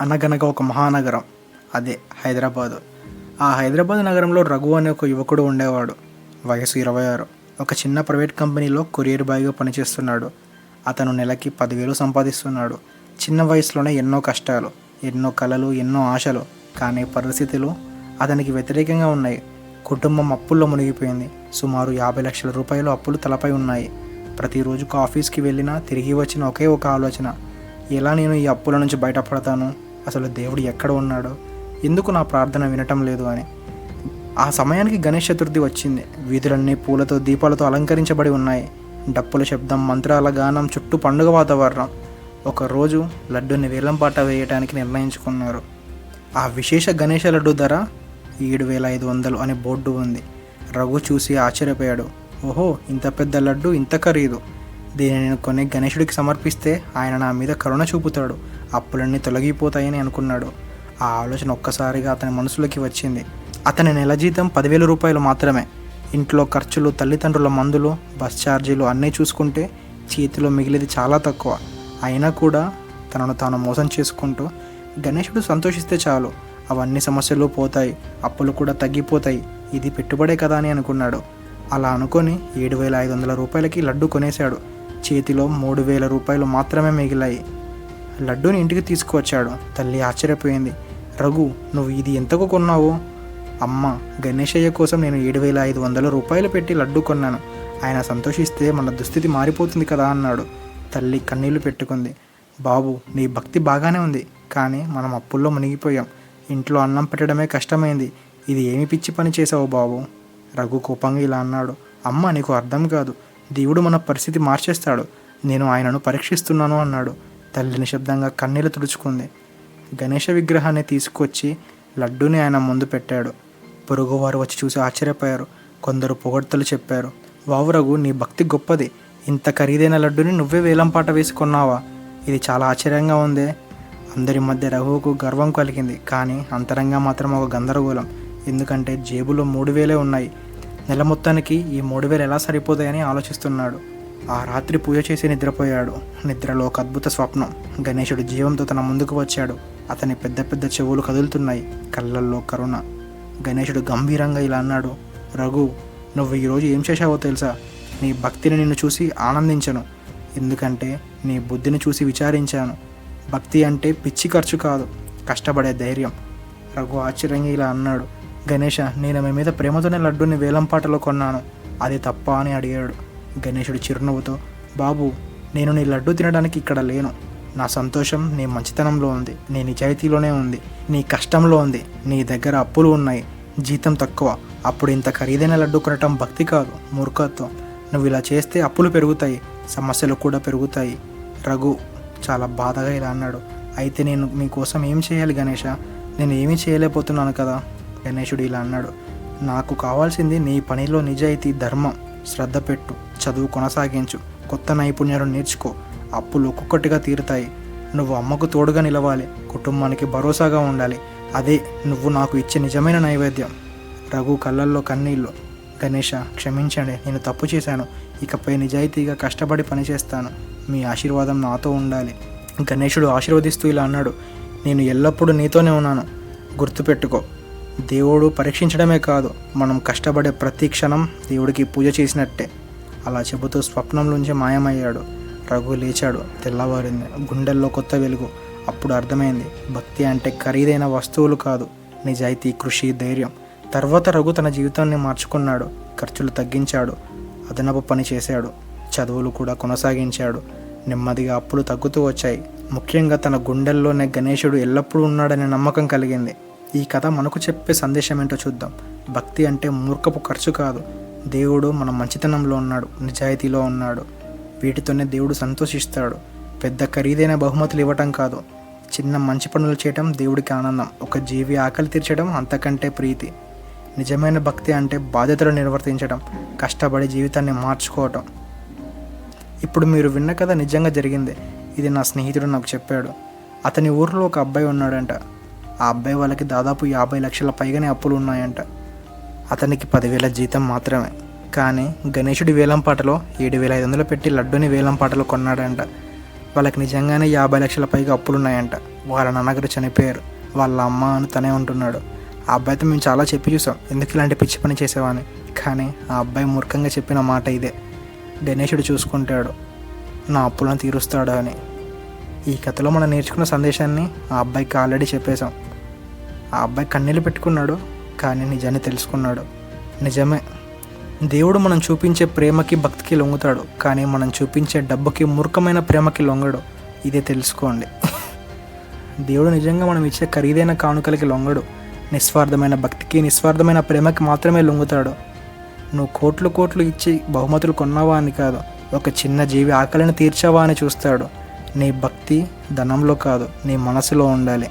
అనగనగా ఒక మహానగరం. అదే హైదరాబాదు. ఆ హైదరాబాద్ నగరంలో రఘు అనే ఒక యువకుడు ఉండేవాడు. వయసు ఇరవై ఆరు ఒక చిన్న ప్రైవేట్ కంపెనీలో కొరియర్ బాయ్గా పనిచేస్తున్నాడు. అతను నెలకి పదివేలు సంపాదిస్తున్నాడు. చిన్న వయసులోనే ఎన్నో కష్టాలు ఎన్నో కలలు ఎన్నో ఆశలు. కానీ పరిస్థితులు అతనికి వ్యతిరేకంగా ఉన్నాయి. కుటుంబం అప్పుల్లో మునిగిపోయింది. సుమారు యాభై లక్షల రూపాయలు అప్పులు తలపై ఉన్నాయి. ప్రతిరోజుకు ఆఫీస్కి వెళ్ళినా తిరిగి వచ్చిన ఒకే ఒక ఆలోచన. ఎలా నేను ఈ అప్పుల నుంచి బయటపడతాను? అసలు దేవుడు ఎక్కడ ఉన్నాడో? ఎందుకు నా ప్రార్థన వినటం లేదు అని. ఆ సమయానికి గణేష్ చతుర్థి వచ్చింది. వీధులన్నీ పూలతో దీపాలతో అలంకరించబడి ఉన్నాయి. డప్పుల శబ్దం మంత్రాల గానం చుట్టూ పండుగ వాతావరణం. ఒకరోజు లడ్డూని వేలంపాట వేయడానికి నిర్ణయించుకున్నారు. ఆ విశేష గణేష లడ్డు ధర ఏడు వేల ఐదు వందలు అనే బోర్డు ఉంది. రఘు చూసి ఆశ్చర్యపోయాడు. ఓహో ఇంత పెద్ద లడ్డు ఇంత ఖరీదు. దీనిని నేను కొని గణేశుడికి సమర్పిస్తే ఆయన నా మీద కరుణ చూపుతాడు. అప్పులన్నీ తొలగిపోతాయని అనుకున్నాడు. ఆ ఆలోచన ఒక్కసారిగా అతని మనసులోకి వచ్చింది. అతని నెల జీతం పదివేల రూపాయలు మాత్రమే. ఇంట్లో ఖర్చులు తల్లిదండ్రుల మందులు బస్ ఛార్జీలు అన్నీ చూసుకుంటే చేతిలో మిగిలేది చాలా తక్కువ. అయినా కూడా తనను తాను మోసం చేసుకుంటూ గణేశుడు సంతోషిస్తే చాలు. అవన్నీ సమస్యలు పోతాయి. అప్పులు కూడా తగ్గిపోతాయి. ఇది పెట్టుబడే కదా అని అనుకున్నాడు. అలా అనుకొని ఏడు వేల ఐదు వందల రూపాయలకి లడ్డు కొనేశాడు. చేతిలో మూడు వేల రూపాయలు మాత్రమే మిగిలాయి. లడ్డూని ఇంటికి తీసుకువచ్చాడు. తల్లి ఆశ్చర్యపోయింది. రఘు నువ్వు ఇది ఎంతకు కొన్నావు? అమ్మ గణేశయ్య కోసం నేను ఏడు వేల ఐదు వందల రూపాయలు పెట్టి లడ్డు కొన్నాను. ఆయన సంతోషిస్తే మన దుస్థితి మారిపోతుంది కదా అన్నాడు. తల్లి కన్నీళ్ళు పెట్టుకుంది. బాబు నీ భక్తి బాగానే ఉంది కానీ మనం అప్పుల్లో మునిగిపోయాం. ఇంట్లో అన్నం పెట్టడమే కష్టమైంది. ఇది ఏమి పిచ్చి పని చేసావు బాబు? రఘు కోపంగా ఇలా అన్నాడు. అమ్మ నీకు అర్థం కాదు. దేవుడు మన పరిస్థితి మార్చేస్తాడు. నేను ఆయనను పరీక్షిస్తున్నాను అన్నాడు. తల్లి నిశ్శబ్దంగా కన్నీళ్ళు తుడుచుకుంది. గణేష విగ్రహాన్ని తీసుకొచ్చి లడ్డూని ఆయన ముందు పెట్టాడు. పొరుగువారు వచ్చి చూసి ఆశ్చర్యపోయారు. కొందరు పొగడ్తలు చెప్పారు. వావురగు నీ భక్తి గొప్పది. ఇంత ఖరీదైన లడ్డుని నువ్వే వేలంపాట వేసుకున్నావా ఇది చాలా ఆశ్చర్యంగా ఉందే. అందరి మధ్య రఘువుకు గర్వం కలిగింది. కానీ అంతరంగా మాత్రం ఒక గందరగోళం. ఎందుకంటే జేబులో మూడు వేలే ఉన్నాయి. నెల మొత్తానికి ఈ మూడు వేలు ఎలా సరిపోతాయని ఆలోచిస్తున్నాడు. ఆ రాత్రి పూజ చేసి నిద్రపోయాడు. నిద్రలో ఒక అద్భుత స్వప్నం. గణేశుడు జీవంతో తన ముందుకు వచ్చాడు. అతని పెద్ద పెద్ద చెవులు కదులుతున్నాయి. కళ్ళల్లో కరుణ. గణేశుడు గంభీరంగా ఇలా అన్నాడు రఘు నువ్వు ఈరోజు ఏం చేశావో తెలుసా? నీ భక్తిని నిన్ను చూసి ఆనందించను. ఎందుకంటే నీ బుద్ధిని చూసి విచారించాను. భక్తి అంటే పిచ్చి ఖర్చు కాదు. కష్టపడే ధైర్యం. రఘు ఆశ్చర్యంగా ఇలా అన్నాడు గణేష నేను మీ మీద ప్రేమతోనే లడ్డూని వేలంపాటలో కొన్నాను. అది తప్ప అని అడిగాడు. గణేషుడు చిరునవ్వుతో బాబు నేను నీ లడ్డు తినడానికి ఇక్కడ లేను. నా సంతోషం నీ మంచితనంలో ఉంది. నీ నిజాయితీలోనే ఉంది. నీ కష్టంలో ఉంది. నీ దగ్గర అప్పులు ఉన్నాయి. జీతం తక్కువ. అప్పుడు ఇంత ఖరీదైన లడ్డు కొనటం భక్తి కాదు మూర్ఖత్వం. నువ్వు ఇలా చేస్తే అప్పులు పెరుగుతాయి సమస్యలు కూడా పెరుగుతాయి. రఘు చాలా బాధగా ఇలా అన్నాడు. అయితే నేను మీకోసం ఏం చేయాలి గణేష? నేను ఏమీ చేయలేకపోతున్నాను కదా. గణేశుడు ఇలా అన్నాడు నాకు కావాల్సింది నీ పనిలో నిజాయితీ ధర్మం. శ్రద్ధ పెట్టు చదువు కొనసాగించు కొత్త నైపుణ్యాలు నేర్చుకో. అప్పులు ఒక్కొక్కటిగా తీరుతాయి. నువ్వు అమ్మకు తోడుగా నిలవాలి కుటుంబానికి భరోసాగా ఉండాలి. అదే నువ్వు నాకు ఇచ్చే నిజమైన నైవేద్యం. రఘు కళ్ళల్లో కన్నీళ్ళు గణేష క్షమించండి నేను తప్పు చేశాను. ఇకపై నిజాయితీగా కష్టపడి పనిచేస్తాను. మీ ఆశీర్వాదం నాతో ఉండాలి. గణేశుడు ఆశీర్వదిస్తూ ఇలా అన్నాడు నేను ఎల్లప్పుడూ నీతోనే ఉన్నాను. గుర్తుపెట్టుకో. దేవుడు పరీక్షించడమే కాదు మనం కష్టపడే ప్రతి క్షణం దేవుడికి పూజ చేసినట్టే. అలా చెబుతూ స్వప్నం నుంచి మాయమయ్యాడు. రఘు లేచాడు తెల్లవారింది. గుండెల్లో కొత్త వెలుగు. అప్పుడు అర్థమైంది భక్తి అంటే ఖరీదైన వస్తువులు కాదు నిజాయితీ కృషి ధైర్యం. తర్వాత రఘు తన జీవితాన్ని మార్చుకున్నాడు ఖర్చులు తగ్గించాడు అదనపు పని చేశాడు చదువులు కూడా కొనసాగించాడు. నెమ్మదిగా అప్పులు తగ్గుతూ వచ్చాయి. ముఖ్యంగా తన గుండెల్లోనే గణేశుడు ఎల్లప్పుడూ ఉన్నాడనే నమ్మకం కలిగింది. ఈ కథ మనకు చెప్పే సందేశం ఏంటో చూద్దాం. భక్తి అంటే మూర్ఖపు ఖర్చు కాదు. దేవుడు మన మంచితనంలో ఉన్నాడు నిజాయితీలో ఉన్నాడు. వీటితోనే దేవుడు సంతోషిస్తాడు. పెద్ద ఖరీదైన బహుమతులు ఇవ్వటం కాదు. చిన్న మంచి పనులు చేయటం దేవుడికి ఆనందం. ఒక జీవి ఆకలి తీర్చడం అంతకంటే ప్రీతి. నిజమైన భక్తి అంటే బాధ్యతలు నిర్వర్తించడం కష్టపడి జీవితాన్ని మార్చుకోవటం. ఇప్పుడు మీరు విన్న కథ నిజంగా జరిగింది. ఇది నా స్నేహితుడు నాకు చెప్పాడు. అతని ఊరిలో ఒక అబ్బాయి ఉన్నాడంట. ఆ అబ్బాయి వాళ్ళకి దాదాపు యాభై లక్షల పైగానే అప్పులు ఉన్నాయంట. అతనికి పదివేల జీతం మాత్రమే. కానీ గణేశుడి వేలంపాటలో ఏడు వేల ఐదు వందలు పెట్టి లడ్డూని వేలంపాటలో కొన్నాడంట. వాళ్ళకి నిజంగానే యాభై లక్షల పైగా అప్పులున్నాయంట. వాళ్ళ నాన్నగారు చనిపోయారు. వాళ్ళ అమ్మ అని తనే ఉంటున్నాడు. ఆ అబ్బాయితో మేము చాలా చెప్పి చూసాం. ఎందుకు ఇలాంటి పిచ్చి పని చేసేవాని? కానీ ఆ అబ్బాయి మూర్ఖంగా చెప్పిన మాట ఇదే. గణేశుడు చూసుకుంటాడు. నా అప్పులను తీరుస్తాడు అని. ఈ కథలో మనం నేర్చుకున్న సందేశాన్ని ఆ అబ్బాయికి ఆల్రెడీ చెప్పేశాం. ఆ అబ్బాయి కన్నీళ్ళు పెట్టుకున్నాడు కానీ నిజాన్ని తెలుసుకున్నాడు. నిజమే. దేవుడు మనం చూపించే ప్రేమకి భక్తికి లొంగుతాడు కానీ మనం చూపించే డబ్బుకి మూర్ఖమైన ప్రేమకి లొంగడు. ఇదే తెలుసుకోండి. దేవుడు నిజంగా మనం ఇచ్చే ఖరీదైన కానుకలకి లొంగడు. నిస్వార్థమైన భక్తికి నిస్వార్థమైన ప్రేమకి మాత్రమే లొంగుతాడు. నువ్వు కోట్లు కోట్లు ఇచ్చి బహుమతులు కొన్నావా అని కాదు ఒక చిన్న జీవి ఆకలిని తీర్చావా అని చూస్తాడు. నీ భక్తి ధనంలో కాదు నీ మనసులో ఉండాలి.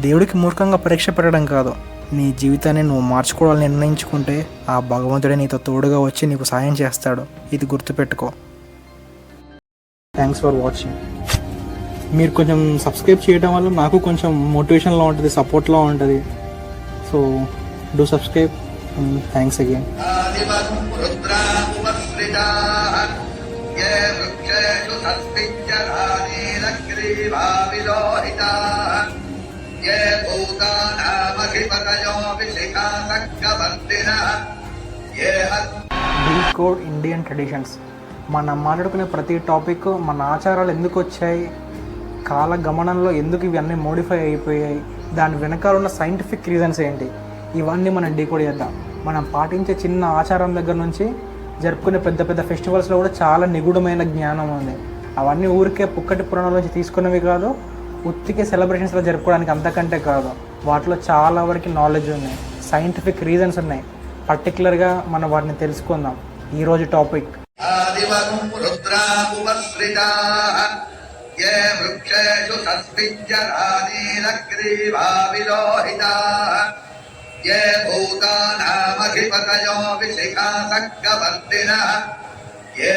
దేవుడికి మూర్ఖంగా పరీక్ష పెట్టడం కాదు నీ జీవితాన్ని నువ్వు మార్చుకోవాలని నిర్ణయించుకుంటే ఆ భగవంతుడే నీతో తోడుగా వచ్చి నీకు సాయం చేస్తాడు ఇది గుర్తుపెట్టుకో థ్యాంక్స్ ఫర్ వాచింగ్ మీరు కొంచెం సబ్స్క్రైబ్ చేయడం వల్ల నాకు కొంచెం మోటివేషన్లో ఉంటుంది సపోర్ట్లో ఉంటుంది so do subscribe thanks again आदिवम् रुद्रामुपसृजाः ये decode Indian traditions మనం మాట్లాడుకునే ప్రతి టాపిక్ మన ఆచారాలు ఎందుకు వచ్చాయి? కాల గమనంలో ఎందుకు ఇవన్నీ మోడిఫై అయిపోయాయి? దాని వెనకాల ఉన్న సైంటిఫిక్ రీజన్స్ ఏంటి? ఇవన్నీ మనం డీకోడ్ చేద్దాం. మనం పాటించే చిన్న ఆచారం దగ్గర నుంచి జరుపుకునే పెద్ద పెద్ద ఫెస్టివల్స్లో కూడా చాలా నిగూఢమైన జ్ఞానం ఉంది. అవన్నీ ఊరికే పుక్కటి పురాణాల నుంచి తీసుకున్నవి కాదు ఉత్తికే సెలబ్రేషన్స్లో జరుపుకోవడానికి అంతకంటే కాదు. వాటిలో చాలా వరకు నాలెడ్జ్ ఉన్నాయి సైంటిఫిక్ రీజన్స్ ఉన్నాయి పర్టికులర్గా మనం వాటిని తెలుసుకుందాం ఈరోజు టాపిక్ आदिवम् रुद्रामुपसृजाः ये वृक्षेषु सस्मिञ्जरानीलग्रीवाविलोहिताः ये भूतानामधिपतयो विशिखासङ्गवर्तिनः ये